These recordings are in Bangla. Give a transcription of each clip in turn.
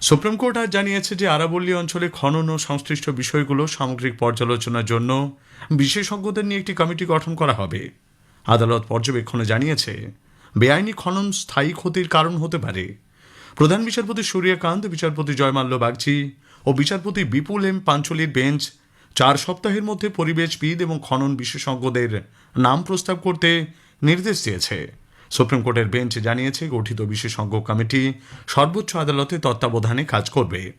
সুপ্রিম কোর্ট আজ জানিয়েছে যে আরাবল্লী অঞ্চলে খনন ও সংশ্লিষ্ট বিষয়গুলো সামগ্রিক পর্যালোচনার জন্য বিশেষজ্ঞদের নিয়ে একটি কমিটি গঠন করা হবে। আদালত পর্যবেক্ষণে জানিয়েছে, বেআইনি খনন স্থায়ী ক্ষতির কারণ হতে পারে। প্রধান বিচারপতি সূর্যকান্ত, বিচারপতি জয়মাল্য বাগচি ও বিচারপতি বিপুল এম পাঞ্চলির বেঞ্চ চার সপ্তাহের মধ্যে পরিবেশবিদ এবং খনন বিশেষজ্ঞদের নাম প্রস্তাব করতে নির্দেশ দিয়েছে। সুপ্রিম কোর্টের বেঞ্চ জানিয়েছে, গঠিত বিশেষজ্ঞ কমিটি সর্বোচ্চ আদালতে তত্ত্বাবধানে কাজ করবে।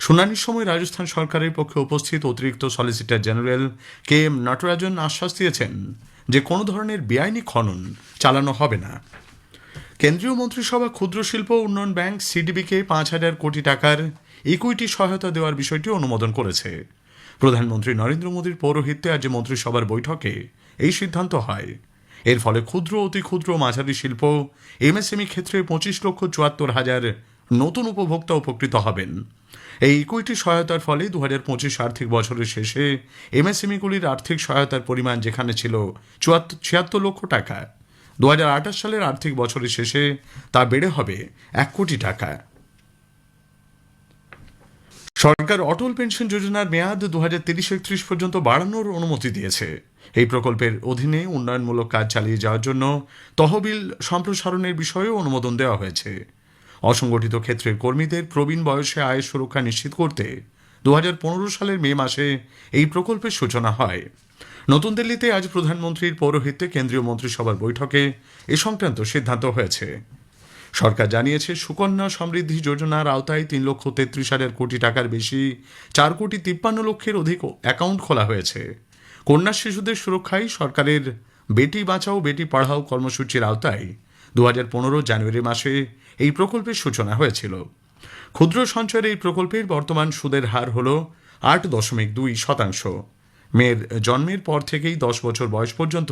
শুনানির সময় রাজস্থান সরকারের পক্ষে উপস্থিত অতিরিক্ত solicitor general K M Natarajan আশ্বাস দিয়েছেন যে কোনো ধরনের বেআইনি খনন চালানো হবে না। কেন্দ্রীয় মন্ত্রিসভা ক্ষুদ্র শিল্প উন্নয়ন ব্যাংক সিডিবিকে পাঁচ হাজার কোটি টাকার ইকুইটি সহায়তা দেওয়ার বিষয়টি অনুমোদন করেছে। প্রধানমন্ত্রী নরেন্দ্র মোদীর পৌরোহিত্যে আজ মন্ত্রিসভার বৈঠকে এই সিদ্ধান্ত হয়। এর ফলে ক্ষুদ্র, অতি ক্ষুদ্র মাঝারি শিল্প এমএসএমই ক্ষেত্রে পঁচিশ লক্ষ চুয়াত্তর হাজার নতুন উপভোক্তা উপকৃত হবেন। এই ইকুইটি সহায়তার ফলে দু হাজার পঁচিশ আর্থিক বছরের শেষে এমএসএমইগুলির আর্থিক সহায়তার পরিমাণ যেখানে ছিল চুয়াত্তর ছিয়াত্তর লক্ষ টাকা। দু হাজার আঠাশ সালের আর্থিক বছরের শেষে তা বেড়ে হবে এক কোটি টাকা। সরকার অটল পেনশন যোজনার মেয়াদ দু হাজার তিরিশ একত্রিশ পর্যন্ত বাড়ানোর অনুমতি দিয়েছে। এই প্রকল্পের অধীনে উন্নয়নমূলক কাজ চালিয়ে যাওয়ার জন্য তহবিল সম্প্রসারণের বিষয়েও অনুমোদন দেওয়া হয়েছে। অসংগঠিত ক্ষেত্রের কর্মীদের প্রবীণ বয়সে আয়ের সুরক্ষা নিশ্চিত করতে দু হাজার পনেরো সালের মে মাসে এই প্রকল্পের সূচনা হয়। নতুন দিল্লিতে আজ প্রধানমন্ত্রীর পৌরোহিত্যে কেন্দ্রীয় মন্ত্রিসভার বৈঠকে এ সংক্রান্ত সিদ্ধান্ত হয়েছে। সরকার জানিয়েছে, সুকন্যা সমৃদ্ধি যোজনার আওতায় তিন লক্ষ তেত্রিশ হাজার কোটি টাকার বেশি চার কোটি তিপ্পান্ন লক্ষের অধিক অ্যাকাউন্ট খোলা হয়েছে। কন্যা শিশুদের সুরক্ষায় সরকারের বেটি বাঁচাও, বেটি পড়াও কর্মসূচির আওতায় দু হাজার পনেরো জানুয়ারি মাসে এই প্রকল্পের সূচনা হয়েছিল। ক্ষুদ্র সঞ্চয়ের এই প্রকল্পের বর্তমান সুদের হার হল আট দশমিক দুই শতাংশ। মেয়ের জন্মের পর থেকেই দশ বছর বয়স পর্যন্ত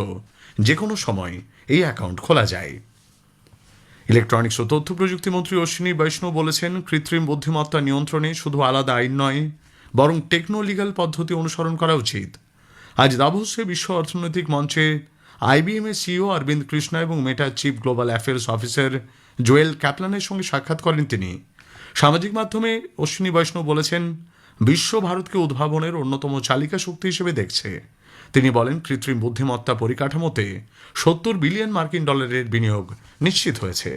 যে কোনো সময় এই অ্যাকাউন্ট খোলা যায়। ইলেকট্রনিক্স ও তথ্য প্রযুক্তি মন্ত্রী অশ্বিনী বৈষ্ণব বলেছেন, কৃত্রিম বুদ্ধিমত্তা নিয়ন্ত্রণে শুধু আলাদা আইন নয়, বরং টেকনো লিগাল পদ্ধতি অনুসরণ করা উচিত। আজ দাভোসে বিশ্ব অর্থনৈতিক মঞ্চে আইবিএম এর সিইও অরবিন্দ কৃষ্ণা এবং মেটার chief global affairs officer Joel ক্যাপলানের সঙ্গে সাক্ষাৎ করেন তিনি। সামাজিক মাধ্যমে অশ্বিনী বৈষ্ণব বলেছেন, বিশ্ব ভারতকে উদ্ভাবনের অন্যতম চালিকা শক্তি হিসেবে দেখছে। তিনি বলেন, কৃত্রিম বুদ্ধিমত্তা পরিকাঠামোতে সত্তর বিলিয়ন মার্কিন ডলারের বিনিয়োগ নিশ্চিত হয়েছে।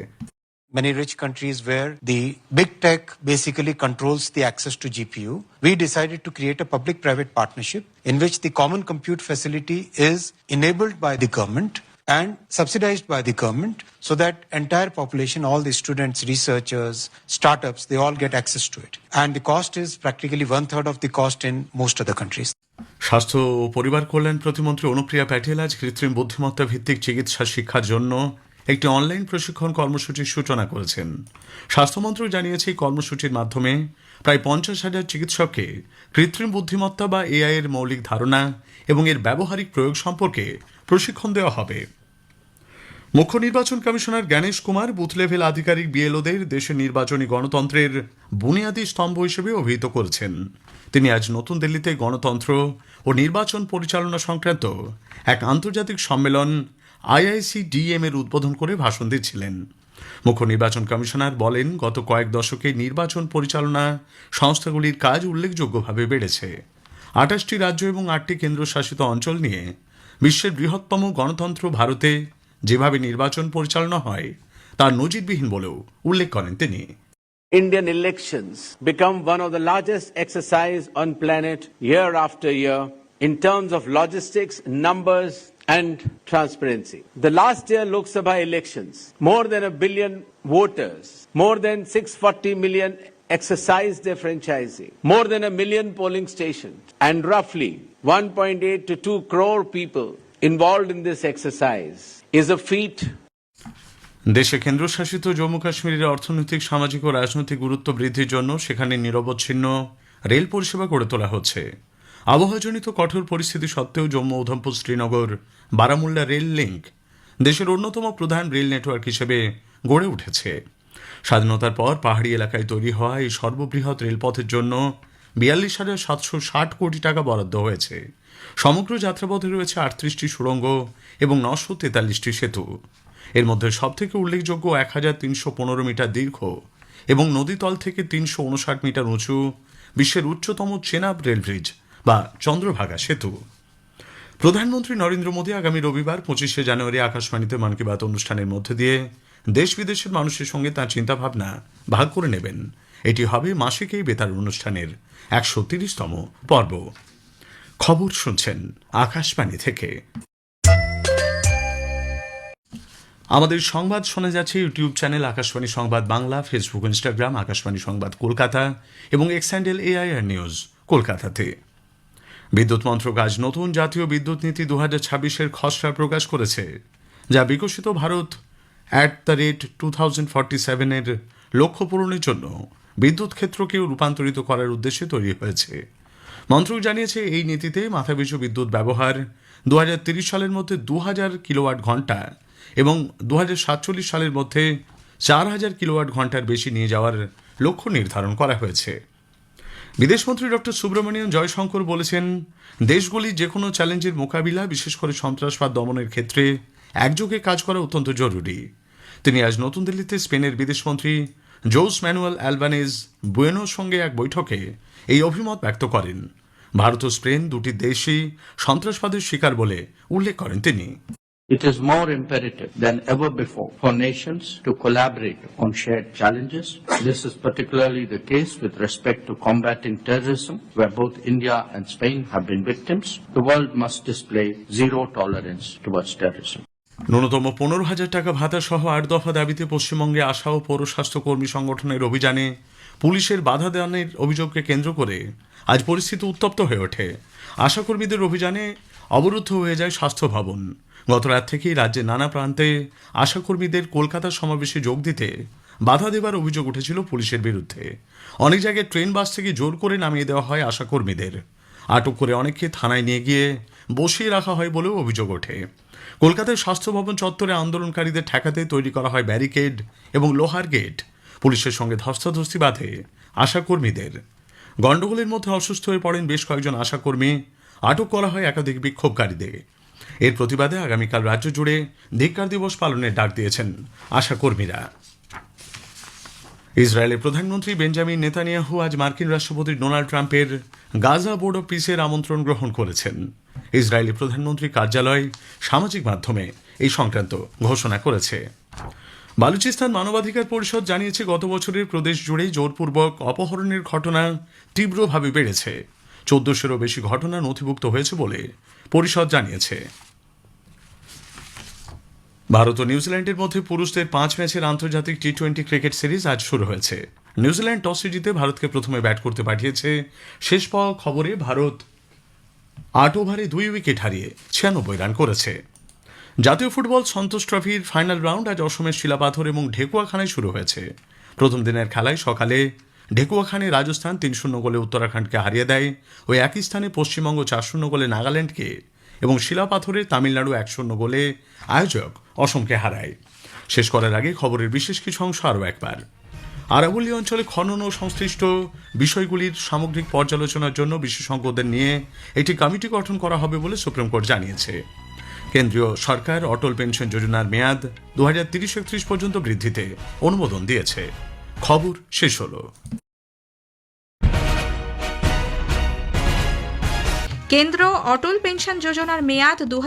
many rich countries where the big tech basically controls the access to GPU, we decided to create a public private partnership in which the common compute facility is enabled by the government and subsidized by the government so that entire population all the students researchers startups they all get access to it and the cost is practically one third of the cost in most other countries স্বাস্থ্য ও পরিবার কল্যাণ প্রতিমন্ত্রী অনুপ্রিয়া প্যাটেল আজ কৃত্রিম বুদ্ধিমত্তা ভিত্তিক চিকিৎসা শিক্ষার জন্য একটি অনলাইন প্রশিক্ষণ কর্মসূচির সূচনা করেছেন। স্বাস্থ্য মন্ত্রক জানিয়েছে কর্মসূচির মাধ্যমে প্রায় পঞ্চাশ হাজার চিকিৎসককে কৃত্রিম বুদ্ধিমত্তা বা এআই এর মৌলিক ধারণা এবং এর ব্যবহারিক প্রয়োগ সম্পর্কে প্রশিক্ষণ দেওয়া হবে। মুখ্য নির্বাচন commissioner Gyanesh Kumar booth level আধিকারিক বিএলওদের দেশের নির্বাচনী গণতন্ত্রের বুনিয়াদী স্তম্ভ হিসেবে অভিহিত করেছেন। তিনি আজ নতুন দিল্লিতে গণতন্ত্র ও নির্বাচন পরিচালনা সংক্রান্ত এক আন্তর্জাতিক সম্মেলন আইআইসি ডিএম এর উদ্বোধন করে ভাষণ দিচ্ছিলেন। মুখ্য নির্বাচন কমিশনার বলেন গত কয়েক দশকে নির্বাচন পরিচালনা সংস্থাগুলির কাজ উল্লেখযোগ্যভাবে বেড়েছে। আঠাশটি রাজ্য এবং আটটি কেন্দ্রশাসিত অঞ্চল নিয়ে বিশ্বের বৃহত্তম গণতন্ত্র ভারতে যেভাবে নির্বাচন পরিচালনা হয় তার নজিরবিহীন বলেও উল্লেখ করেন তিনি। Indian elections become one of the largest exercise on planet year after year in terms of logistics, numbers and transparency. The last year Lok Sabha elections, more than a billion voters, more than 640 million exercised their franchising, more than a million polling stations and roughly 1.8 to 2 crore people involved in this exercise is a feat দেশে কেন্দ্রশাসিত জম্মু কাশ্মীরের অর্থনৈতিক সামাজিক ও রাজনৈতিক গুরুত্ব বৃদ্ধির জন্য সেখানে নিরবচ্ছিন্ন রেল পরিষেবা গড়ে তোলা হচ্ছে আবহাওয়াজনিত কঠোর পরিস্থিতি সত্ত্বেও জম্মু উধমপুর, শ্রীনগর, বারামুল্লা রেল লিঙ্ক দেশের অন্যতম প্রধান রেল নেটওয়ার্ক হিসেবে গড়ে উঠেছে। স্বাধীনতার পর পাহাড়ি এলাকায় তৈরি হওয়া এই সর্ববৃহৎ রেলপথের জন্য বিয়াল্লিশ হাজার সাতশো ষাট কোটি টাকা বরাদ্দ হয়েছে। সমগ্র যাত্রাপথে রয়েছে আটত্রিশটি সুড়ঙ্গ এবং নশো তেতাল্লিশটি সেতু। এর মধ্যে সবথেকে উল্লেখযোগ্য এক হাজার তিনশো পনেরো মিটার দীর্ঘ এবং নদীতল থেকে তিনশো উনষাট মিটার উঁচু বিশ্বের উচ্চতম চেনাব রেল ব্রিজ বা চন্দ্রভাগা সেতু। প্রধানমন্ত্রী নরেন্দ্র মোদী আগামী রবিবার পঁচিশে জানুয়ারি আকাশবাণীতে মন কি বাত অনুষ্ঠানের মধ্যে দিয়ে দেশ বিদেশের মানুষের সঙ্গে তাঁর চিন্তাভাবনা ভাগ করে নেবেন। এটি হবে মাসিক এই বেতার অনুষ্ঠানের একশো তিরিশতম পর্ব। খবর শুনছেন আকাশবাণী থেকে। আমাদের সংবাদ শোনা যাচ্ছে ইউটিউব চ্যানেল আকাশবাণী সংবাদ বাংলা, ফেসবুক, ইনস্টাগ্রাম, আকাশবাণী সংবাদ কলকাতা এবং এক্স হ্যান্ডেল এআইআর নিউজ কলকাতাতে। বিদ্যুৎ মন্ত্রক আজ নতুন জাতীয় বিদ্যুৎ নীতি দু হাজার ছাব্বিশের খসড়া প্রকাশ করেছে, যা বিকশিত Bharat at the rate two thousand forty সেভেনের লক্ষ্য পূরণের জন্য বিদ্যুৎ ক্ষেত্রকেও রূপান্তরিত করার উদ্দেশ্যে তৈরি হয়েছে। মন্ত্রক জানিয়েছে, এই নীতিতে মাথাপিছু বিদ্যুৎ ব্যবহার দু সালের মধ্যে দু হাজার কিলোওয়াট ঘণ্টা এবং দু হাজার সাতচল্লিশ সালের মধ্যে চার হাজার কিলোওয়াট ঘণ্টার বেশি নিয়ে যাওয়ার লক্ষ্য নির্ধারণ করা হয়েছে। বিদেশমন্ত্রী ডক্টর সুব্রমণিয়ন জয়শঙ্কর বলেছেন, দেশগুলি যে কোনো চ্যালেঞ্জের মোকাবিলা, বিশেষ করে সন্ত্রাসবাদ দমনের ক্ষেত্রে একযোগে কাজ করা অত্যন্ত জরুরি। তিনি আজ নতুন দিল্লিতে স্পেনের বিদেশমন্ত্রী জোস ম্যানুয়েল অ্যালবানেজ বুয়েনোর সঙ্গে এক বৈঠকে এই অভিমত ব্যক্ত করেন। ভারত ও স্পেন দুটি দেশই সন্ত্রাসবাদের শিকার বলে উল্লেখ করেন তিনি। It is more imperative than ever before for nations to collaborate on shared challenges. This is particularly the case with respect to combating terrorism, where both India and Spain have been victims. The world must display zero tolerance towards terrorism. ন্যূনতম পনেরো হাজার টাকা ভাতা সহ আট দফা দাবিতে পশ্চিমবঙ্গে আসা ও পৌর স্বাস্থ্যকর্মী সংগঠনের অভিযানে পুলিশের বাধা দানের অভিযোগকে কেন্দ্র করে আজ পরিস্থিতি উত্তপ্ত হয়ে ওঠে আশাকর্মীদের অভিযানে অবরুদ্ধ হয়ে যায় স্বাস্থ্য ভবন। গত রাত থেকেই রাজ্যের নানা প্রান্তে আশাকর্মীদের কলকাতার সমাবেশে যোগ দিতে বাধা দেবার অভিযোগ উঠেছিল পুলিশের বিরুদ্ধে। অনেক জায়গায় ট্রেন, বাস থেকে জোর করে নামিয়ে দেওয়া হয় আশাকর্মীদের। আটক করে অনেককে থানায় নিয়ে গিয়ে বসিয়ে রাখা হয় বলেও অভিযোগ ওঠে। কলকাতার স্বাস্থ্য ভবন চত্বরে আন্দোলনকারীদের ঠেকাতে তৈরি করা হয় ব্যারিকেড এবং লোহার গেট। পুলিশের সঙ্গে ধস্তাধস্তি বাঁধে আশাকর্মীদের। গণ্ডগোলের মধ্যে অসুস্থ হয়ে পড়েন বেশ কয়েকজন আশাকর্মী। আটক করা হয় একাধিক বিক্ষোভকারীদের। এর প্রতিবাদে আগামীকাল রাজ্য জুড়ে ধিক্কার দিবস পালনের ডাক দিয়েছেন আশাকর্মীরা ইসরায়েলের প্রধানমন্ত্রী বেঞ্জামিন নেতানিয়াহু আজ মার্কিন রাষ্ট্রপতি ডোনাল্ড ট্রাম্পের গাজা বোর্ড অব পিসের আমন্ত্রণ গ্রহণ করেছেন। ইসরায়েলি প্রধানমন্ত্রী কার্যালয় সামাজিক মাধ্যমে এই সংক্রান্ত ঘোষণা করেছে। বালুচিস্তান মানবাধিকার পরিষদ জানিয়েছে, গত বছরের প্রদেশ জুড়ে জোরপূর্বক অপহরণের ঘটনা তীব্রভাবে বেড়েছে। চোদ্দশোরও বেশি ঘটনা নথিভুক্ত হয়েছে বলে পরিষদ জানিয়েছে। ভারত ও নিউজিল্যান্ডের মধ্যে পুরুষদের পাঁচ ম্যাচের আন্তর্জাতিক টি টোয়েন্টি ক্রিকেট সিরিজ আজ শুরু হয়েছে। নিউজিল্যান্ড টসে জিতে ভারতকে প্রথমে ব্যাট করতে পাঠিয়েছে। শেষ পাওয়া খবরে ভারত আট ওভারে দুই উইকেট হারিয়ে ছিয়ানব্বই রান করেছে। জাতীয় ফুটবল সন্তোষ ট্রফির ফাইনাল রাউন্ড আজ অসমের শিলাপাথর এবং ঢেকুয়াখানায় শুরু হয়েছে। প্রথম দিনের খেলায় সকালে ঢেকুয়াখানে রাজস্থান তিন শূন্য গোলে উত্তরাখণ্ডকে হারিয়ে দেয়। ও একই স্থানে পশ্চিমবঙ্গ চার শূন্য গোলে নাগাল্যান্ডকে এবং শিলাপাথরে তামিলনাড়ু এক শূন্য গোলে আয়োজক অসমকে হারায়। শেষ করার আগে খবরের বিশেষ কিছু অংশ আরও একবার। আরাবল্লী অঞ্চলে খনন ও সংশ্লিষ্ট বিষয়গুলির সামগ্রিক পর্যালোচনার জন্য বিশেষজ্ঞদের নিয়ে একটি কমিটি গঠন করা হবে বলে সুপ্রিম কোর্ট জানিয়েছে। কেন্দ্রীয় সরকার অটল পেনশন যোজনার মেয়াদ দু হাজার তিরিশ একত্রিশ পর্যন্ত বৃদ্ধিতে অনুমোদন দিয়েছে। খবর শেষ হলো। কেন্দ্র অটল পেনশন যোজনার মেয়াদ দু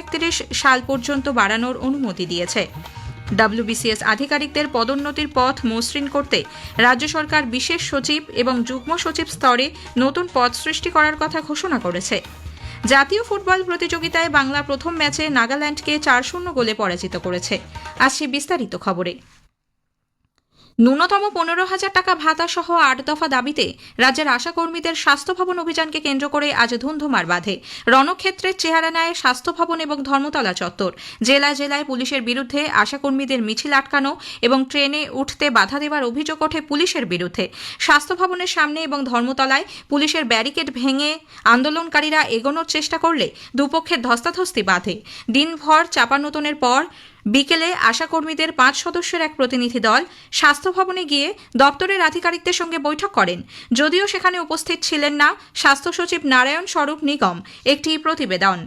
একত্রিশ সাল পর্যন্ত বাড়ানোর অনুমতি দিয়েছে। ডাব্লিউবিসিএস আধিকারিকদের পদোন্নতির পথ মসৃণ করতে রাজ্য সরকার বিশেষ সচিব এবং যুগ্ম সচিব স্তরে নতুন পদ সৃষ্টি করার কথা ঘোষণা করেছে। জাতীয় ফুটবল প্রতিযোগিতায় বাংলা প্রথম ম্যাচে নাগাল্যান্ডকে চার শূন্য গোলে পরাজিত করেছে। আসছে বিস্তারিত খবরে। ন্যূনতম পনেরো হাজার টাকা ভাতা সহ আট দফা দাবিতে রাজ্যের আশাকর্মীদের স্বাস্থ্য ভবন অভিযানকে কেন্দ্র করে আজ ধুন্ধুমার বাঁধে। রণক্ষেত্রের চেহারা নেয় স্বাস্থ্য ভবন এবং ধর্মতলা চত্বর। জেলায় জেলায় পুলিশের বিরুদ্ধে আশাকর্মীদের মিছিল আটকানো এবং ট্রেনে উঠতে বাধা দেওয়ার অভিযোগ ওঠে পুলিশের বিরুদ্ধে। স্বাস্থ্য ভবনের সামনে এবং ধর্মতলায় পুলিশের ব্যারিকেড ভেঙে আন্দোলনকারীরা এগোনোর চেষ্টা করলে দুপক্ষের ধস্তাধস্তি বাঁধে। দিনভর চাপানোতনের পর বিকেলে আশাকর্মীদের পাঁচ সদস্যের এক প্রতিনিধি দল স্বাস্থ্য ভবনে গিয়ে দপ্তরের আধিকারিকদের সঙ্গে বৈঠক করেন। যদিও সেখানে উপস্থিত ছিলেন না স্বাস্থ্য সচিব নারায়ণ স্বরূপ নিগম, একটি প্রতিবেদন।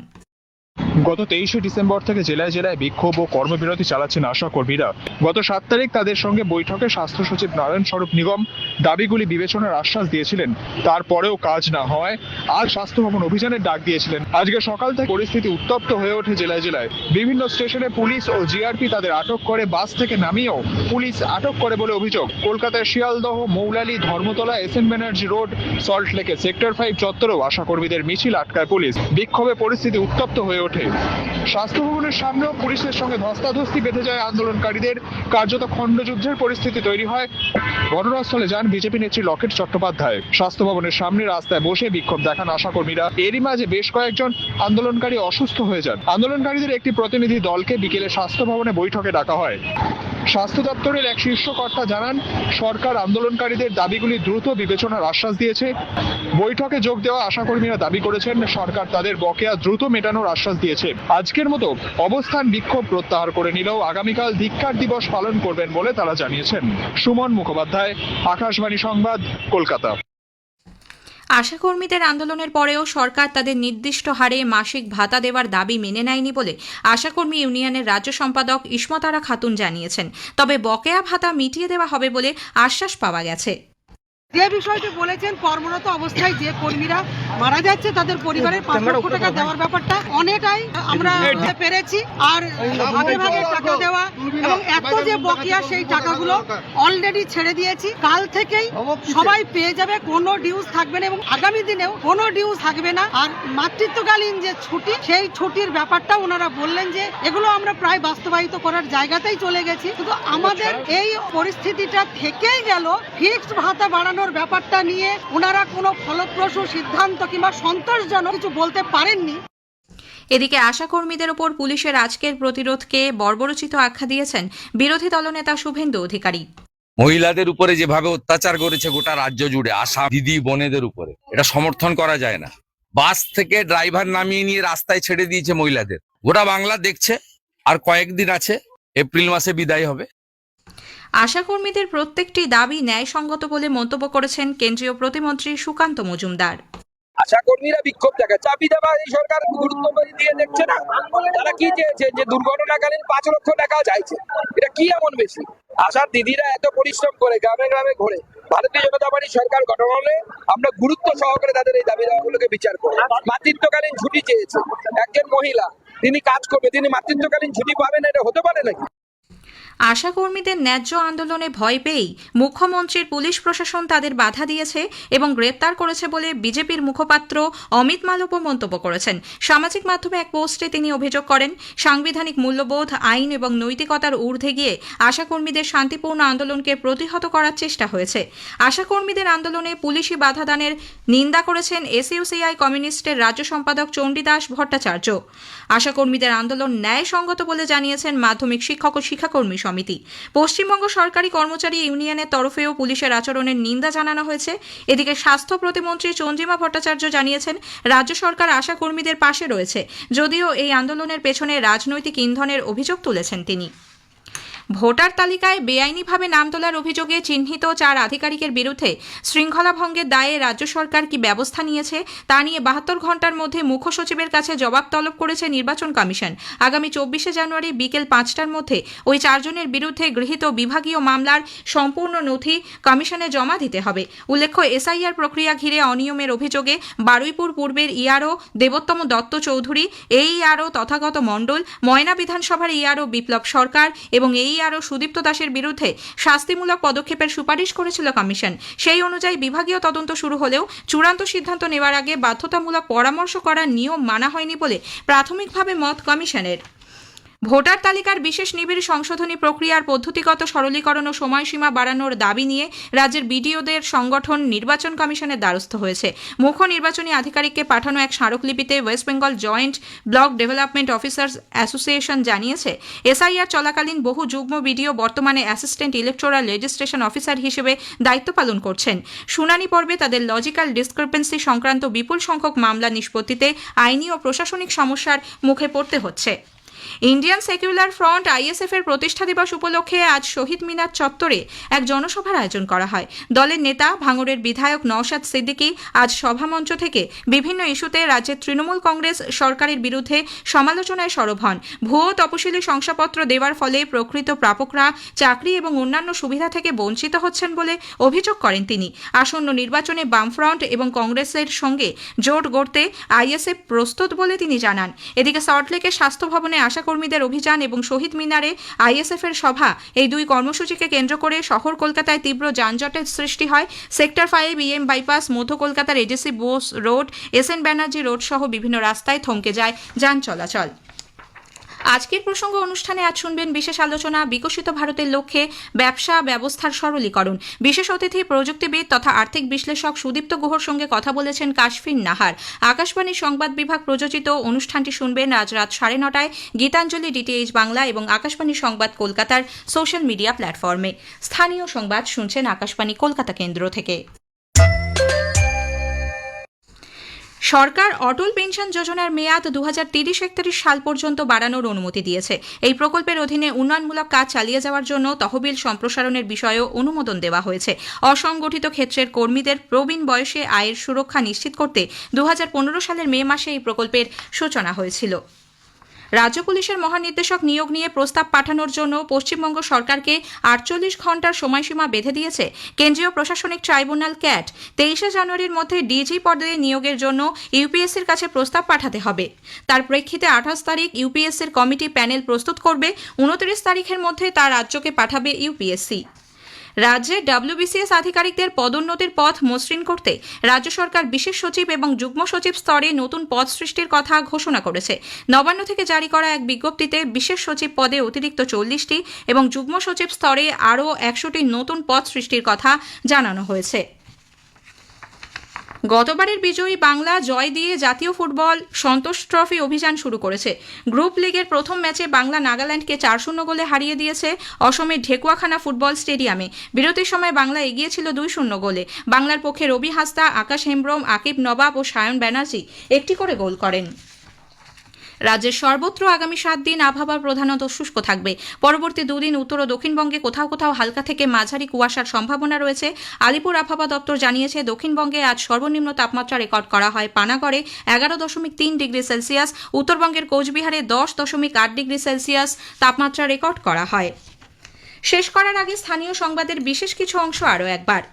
গত তেইশে ডিসেম্বর থেকে জেলায় জেলায় বিক্ষোভ ও কর্মবিরতি চালাচ্ছেন আশা কর্মীরা। গত সাত তারিখ তাদের সঙ্গে বৈঠকে স্বাস্থ্য সচিব নারায়ণ স্বরূপ নিগম দাবিগুলি বিবেচনার আশ্বাস দিয়েছিলেন। তারপরেও কাজ না হওয়ায় আজ স্বাস্থ্য ভবন অভিযানের ডাক দিয়েছিলেন। আজকে সকাল থেকে পরিস্থিতি উত্তপ্ত হয়ে ওঠে জেলায় জেলায়। বিভিন্ন স্টেশনে পুলিশ ও জিআরপি তাদের আটক করে, বাস থেকে নামিয়েও পুলিশ আটক করে বলে অভিযোগ। কলকাতার Sealdah, Moulali, Dharmatala, S N Banerjee road Salt লেকে সেক্টর ফাইভ চত্বরেও আশাকর্মীদের মিছিল আটকায় পুলিশ। বিক্ষোভে পরিস্থিতি উত্তপ্ত হয়ে ওঠে। স্বাস্থ্য ভবনের সামনেও পুলিশের সঙ্গে ধস্তাধস্তি বেঁধে যায় আন্দোলনকারীদের। কার্যত খণ্ডযুদ্ধের পরিস্থিতি তৈরি হয়। ঘটনাস্থলে যান বিজেপি নেত্রী লকেট চট্টোপাধ্যায়। স্বাস্থ্য ভবনের সামনে রাস্তায় বসে বিক্ষোভ দেখান আশাকর্মীরা। এরই মাঝে বেশ কয়েকজন আন্দোলনকারী অসুস্থ হয়ে যান। আন্দোলনকারীদের একটি প্রতিনিধি দলকে বিকেলে স্বাস্থ্য ভবনে বৈঠকে ডাকা হয়। স্বাস্থ্য দপ্তরের এক শীর্ষ কর্তা জানান, সরকার আন্দোলনকারীদের দাবিগুলি দ্রুত বিবেচনার আশ্বাস দিয়েছে। বৈঠকে যোগ দেওয়া আশাকর্মীরা দাবি করেছেন, সরকার তাদের বকেয়া দ্রুত মেটানোর আশ্বাস দিয়েছে। আজকের মতো অবস্থান বিক্ষোভ প্রত্যাহার করে নিলেও আগামীকাল ধিক্ষার দিবস পালন করবেন বলে তারা জানিয়েছেন। সুমন মুখোপাধ্যায়, আকাশবাণী সংবাদ, কলকাতা। আশাকর্মীদের আন্দোলনের পরেও সরকার তাদের নির্দিষ্ট হারে মাসিক ভাতা দেওয়ার দাবি মেনে নেয়নি বলে আশাকর্মী ইউনিয়নের রাজ্য সম্পাদক ইসমতারা খাতুন জানিয়েছেন। তবে বকেয়া ভাতা মিটিয়ে দেওয়া হবে বলে আশ্বাস পাওয়া গেছে। যে বিষয়টি বলেছেন, কর্মরত অবস্থায় যে কর্মীরা মারা যাচ্ছে তাদের পরিবারের পাঁচ লক্ষ টাকা দেওয়ার ব্যাপারটা অনেকটাই আমরা পেরেছি। আর ভাগে ভাগে টাকা দেওয়া এবং এত যে বকেয়া সেই টাকাগুলো অলরেডি ছেড়ে দিয়েছি। কাল থেকেই সবাই পেয়ে যাবে কোনো ডিউজ থাকবে না এবং আগামী দিনেও কোনো ডিউজ থাকবে না। আর মাতৃত্বকালীন যে ছুটি সেই ছুটির ব্যাপারটা ওনারা বললেন যে এগুলো আমরা প্রায় বাস্তবায়িত করার জায়গাতেই চলে গেছি। কিন্তু আমাদের এই পরিস্থিতিটা থেকেই গেল। ফিক্সড ভাতা বাড়ানোর ব্যাপারটা নিয়ে ওনারা কোনো ফলপ্রসূ সিদ্ধান্ত কিংবা সন্তোষজনক কিছু বলতে পারেননি। এদিকে আশাকর্মীদের ওপর পুলিশের আজকের প্রতিরোধকে বর্বরচিত আখ্যা দিয়েছেন বিরোধী দলনেতা শুভেন্দু অধিকারী। মহিলাদের উপরে যেভাবে অত্যাচার করেছে গোটা রাজ্য জুড়ে আশা দিদি বোনেদের উপরে এটা সমর্থন করা যায় না। বাস থেকে ড্রাইভার নামিয়ে নিয়ে রাস্তায় ছেড়ে দিয়েছে মহিলাদের। গোটা বাংলা দেখছে আর কয়েকদিন আছে এপ্রিল মাসে বিদায় হবে। আশাকর্মীদের প্রত্যেকটি দাবি ন্যায়সঙ্গত বলে মন্তব্য করেছেন কেন্দ্রীয় প্রতিমন্ত্রী সুকান্ত মজুমদার। আশা কর্মীরা বিক্ষোভ চাবি দেওয়া এই সরকার গুরুত্ব দিয়ে দেখছে না। তারা কি চেয়েছে যে দুর্ঘটনাকালীন পাঁচ লক্ষ টাকা চাইছে? এটা কি এমন বেশি? আশার দিদিরা এত পরিশ্রম করে গ্রামে গ্রামে ঘুরে। ভারতীয় জনতা পার্টি সরকার গঠন হলে আমরা গুরুত্ব সহকারে তাদের এই দাবি দাওয়াগুলোকে বিচার করি মাতৃত্বকালীন ছুটি চেয়েছে। একজন মহিলা, তিনি কাজ করবে, তিনি মাতৃত্বকালীন ছুটি পাবেন, এটা হতে পারে নাকি? আশাকর্মীদের ন্যায্য আন্দোলনে ভয় পেয়েই মুখ্যমন্ত্রীর পুলিশ প্রশাসন তাদের বাধা দিয়েছে এবং গ্রেপ্তার করেছে বলে বিজেপির মুখপাত্র অমিত মালব্য মন্তব্য করেছেন। সামাজিক মাধ্যমে এক পোস্টে তিনি অভিযোগ করেন, সাংবিধানিক মূল্যবোধ, আইন এবং নৈতিকতার ঊর্ধ্বে গিয়ে আশাকর্মীদের শান্তিপূর্ণ আন্দোলনকে প্রতিহত করার চেষ্টা হয়েছে। আশাকর্মীদের আন্দোলনে পুলিশি বাধাদানের নিন্দা করেছেন এসইউসিআই কমিউনিস্টের রাজ্য সম্পাদক চণ্ডীদাস ভট্টাচার্য। আশাকর্মীদের আন্দোলন ন্যায়সঙ্গত বলে জানিয়েছেন মাধ্যমিক শিক্ষক ও শিক্ষাকর্মী সমিতি। পশ্চিমবঙ্গ সরকারি কর্মচারী ইউনিয়নের তরফেও পুলিশের আচরণের নিন্দা জানানো হয়েছে। এদিকে স্বাস্থ্য প্রতিমন্ত্রী চন্দ্রিমা ভট্টাচার্য জানিয়েছেন, রাজ্য সরকার আশা কর্মীদের পাশে রয়েছে। যদিও এই আন্দোলনের পেছনে রাজনৈতিক ইন্ধনের অভিযোগ তুলেছেন তিনি। ভোটার তালিকায় বেআইনিভাবে নাম তোলার অভিযোগে চিহ্নিত চার আধিকারিকের বিরুদ্ধে শৃঙ্খলা ভঙ্গের দায়ে রাজ্য সরকার কি ব্যবস্থা নিয়েছে তা নিয়ে বাহাত্তর ঘণ্টার মধ্যে মুখ্য সচিবের কাছে জবাব তলব করেছে নির্বাচন কমিশন। আগামী চব্বিশে জানুয়ারি বিকেল পাঁচটার মধ্যে ওই চারজনের বিরুদ্ধে গৃহীত বিভাগীয় মামলার সম্পূর্ণ নথি কমিশনে জমা দিতে হবে। উল্লেখ্য, এসআইআর প্রক্রিয়া ঘিরে অনিয়মের অভিযোগে বারুইপুর পূর্বের ইআরও দেবোত্তম দত্ত চৌধুরী, এই ইআরও তথাগত মণ্ডল, ময়না বিধানসভার ইআরও বিপ্লব সরকার এবং এই আরও সুদীপ্ত দাসের বিরুদ্ধে শাস্তিমূলক পদক্ষেপের সুপারিশ করেছিল কমিশন। সেই অনুযায়ী বিভাগীয় তদন্ত শুরু হলেও চূড়ান্ত সিদ্ধান্ত নেওয়ার আগে বাধ্যতামূলক পরামর্শ করার নিয়ম মানা হয়নি বলে প্রাথমিকভাবে মত কমিশনের। ভোটার তালিকার বিশেষ নিবিড় সংশোধনী প্রক্রিয়ার পদ্ধতিগত সরলীকরণ ও সময়সীমা বাড়ানোর দাবি নিয়ে রাজ্যের বিডিওদের সংগঠন নির্বাচন কমিশনের দ্বারস্থ হয়েছে। মুখ্য নির্বাচনী আধিকারিককে পাঠানো এক স্মারকলিপিতে West Bengal joint block development officers association জানিয়েছে, এসআইআর চলাকালীন বহু যুগ্ম বিডিও বর্তমানে অ্যাসিস্ট্যান্ট ইলেকটোরাল রেজিস্ট্রেশন অফিসার হিসেবে দায়িত্ব পালন করছেন। শুনানি পর্বে তাদের লজিক্যাল ডিসক্রিপেন্সি সংক্রান্ত বিপুল সংখ্যক মামলা নিষ্পত্তিতে আইনি ও প্রশাসনিক সমস্যার মুখে পড়তে হচ্ছে। ইন্ডিয়ান সেকুলার ফ্রন্ট আইএসএফ এর প্রতিষ্ঠা দিবস উপলক্ষে আজ শহীদ মিনার চত্বরে এক জনসভার আয়োজন করা হয়। দলের নেতা, ভাঙড়ের বিধায়ক নওশাদ সিদ্দিকী আজ সভামঞ্চ থেকে বিভিন্ন ইস্যুতে রাজ্যের তৃণমূল কংগ্রেস সরকারের বিরুদ্ধে সমালোচনায় সরব হন। ভুয়ো তপশিলি শংসাপত্র দেওয়ার ফলে প্রকৃত প্রাপকরা চাকরি এবং অন্যান্য সুবিধা থেকে বঞ্চিত হচ্ছেন বলে অভিযোগ করেন তিনি। আসন্ন নির্বাচনে বামফ্রন্ট এবং কংগ্রেসের সঙ্গে জোট গড়তে আইএসএফ প্রস্তুত বলে তিনি জানান। এদিকে সল্টলেকের স্বাস্থ্য ভবনে আশাকর্মীদের অভিযান এবং শহীদ মিনারে আইএসএফ এর সভা। এই দুই কর্মসূচিকে কেন্দ্র করে শহর কলকাতায় তীব্র যানজটের সৃষ্টি হয়। সেক্টর ফাইভ ইএম বাইপাস, মধ্য কলকাতার ADC Bose road, S N Banerjee road সহ বিভিন্ন রাস্তায় থমকে যায় যান চলাচল। আজকের প্রসঙ্গ অনুষ্ঠানে আজ শুনবেন বিশেষ আলোচনা, বিকশিত ভারতের লক্ষ্যে ব্যবসা, ব্যবস্থার সরলীকরণ। বিশেষ অতিথি, প্রযুক্তিবিদ তথা আর্থিক বিশ্লেষক সুদীপ্ত গুহর সঙ্গে কথা বলেছেন কাশফিন নাহার। আকাশবাণীর সংবাদ বিভাগ প্রযোজিত অনুষ্ঠানটি শুনবেন আজ রাত সাড়ে নটায় গীতাঞ্জলি ডিটিএইচ বাংলা এবং আকাশবাণী সংবাদ কলকাতার সোশ্যাল মিডিয়া প্ল্যাটফর্মে। স্থানীয় সংবাদ শুনছেন আকাশবাণী কলকাতা কেন্দ্র থেকে। সরকার অটল পেনশন যোজনার মেয়াদ দু হাজার তিরিশ সাল পর্যন্ত বাড়ানোর অনুমতি দিয়েছে। এই প্রকল্পের অধীনে উন্নয়নমূলক কাজ চালিয়ে যাওয়ার জন্য তহবিল সম্প্রসারণের বিষয়েও অনুমোদন দেওয়া হয়েছে। অসংগঠিত ক্ষেত্রের কর্মীদের প্রবীণ বয়সে আয়ের সুরক্ষা নিশ্চিত করতে দু হাজার পনেরো সালের মে মাসে এই প্রকল্পের সূচনা হয়েছিল। রাজ্য পুলিশের মহানির্দেশক নিয়োগ নিয়ে প্রস্তাব পাঠানোর জন্য পশ্চিমবঙ্গ সরকারকে আটচল্লিশ ঘণ্টার সময়সীমা বেঁধে দিয়েছে কেন্দ্রীয় প্রশাসনিক ট্রাইব্যুনাল ক্যাট। তেইশে জানুয়ারির মধ্যে ডিজি পদে নিয়োগের জন্য ইউপিএসসির কাছে প্রস্তাব পাঠাতে হবে। তার প্রেক্ষিতে আঠাশ তারিখ ইউপিএসসির কমিটি প্যানেল প্রস্তুত করবে, উনত্রিশ তারিখের মধ্যে তা রাজ্যকে পাঠাবে ইউপিএসসি। রাজ্যে ডাব্লিউবিসিএস আধিকারিকদের পদোন্নতির পথ মসৃণ করতে রাজ্য সরকার বিশেষ সচিব এবং যুগ্ম সচিব স্তরে নতুন পদ সৃষ্টির কথা ঘোষণা করেছে। নবান্ন থেকে জারি করা এক বিজ্ঞপ্তিতে বিশেষ সচিব পদে অতিরিক্ত চল্লিশটি এবং যুগ্ম সচিব স্তরে আরও একশোটি নতুন পদ সৃষ্টির কথা জানানো হয়েছে। গতবারের বিজয়ী বাংলা জয় দিয়ে জাতীয় ফুটবল সন্তোষ ট্রফি অভিযান শুরু করেছে। গ্রুপ লিগের প্রথম ম্যাচে বাংলা নাগাল্যান্ডকে চার শূন্য গোলে হারিয়ে দিয়েছে অসমের ঢেকুয়াখানা ফুটবল স্টেডিয়ামে। বিরতির সময় বাংলা এগিয়েছিল দুই শূন্য গোলে। বাংলার পক্ষে রবি হাসদা আকাশ হেমব্রম, আকিব নবাব ও সায়ন ব্যানার্জি একটি করে গোল করেন। রাজ্যের সর্বত্র আগামী সাত দিন আবহাওয়া প্রধানত শুষ্ক থাকবে। পরবর্তী দুদিন উত্তর ও দক্ষিণবঙ্গে কোথাও কোথাও হালকা থেকে মাঝারি কুয়াশার সম্ভাবনা রয়েছে। আলিপুর আবহাওয়া দপ্তর জানিয়েছে, দক্ষিণবঙ্গে আজ সর্বনিম্ন তাপমাত্রা রেকর্ড করা হয় পানাগড়ে এগারো দশমিক তিন ডিগ্রি সেলসিয়াস, উত্তরবঙ্গের কোচবিহারে দশ দশমিক আট ডিগ্রি সেলসিয়াস তাপমাত্রা রেকর্ড করা হয়। শেষ করার আগে স্থানীয় সংবাদের বিশেষ কিছু অংশ আরও একবার।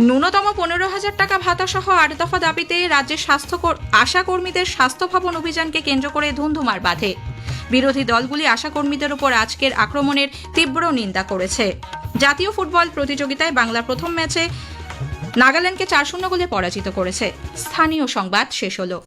ন্যূনতম পনেরো হাজার টাকা ভাতা সহ আট দফা দাবিতে রাজ্যের স্বাস্থ্য আশাকর্মীদের স্বাস্থ্য ভবন অভিযানকে কেন্দ্র করে ধুমধুমার বাঁধে। বিরোধী দলগুলি আশাকর্মীদের উপর আজকের আক্রমণের তীব্র নিন্দা করেছে। জাতীয় ফুটবল প্রতিযোগিতায় বাংলার প্রথম ম্যাচে নাগাল্যান্ডকে চার শূন্য গোলে পরাজিত করেছে। স্থানীয় সংবাদ শেষ হলো।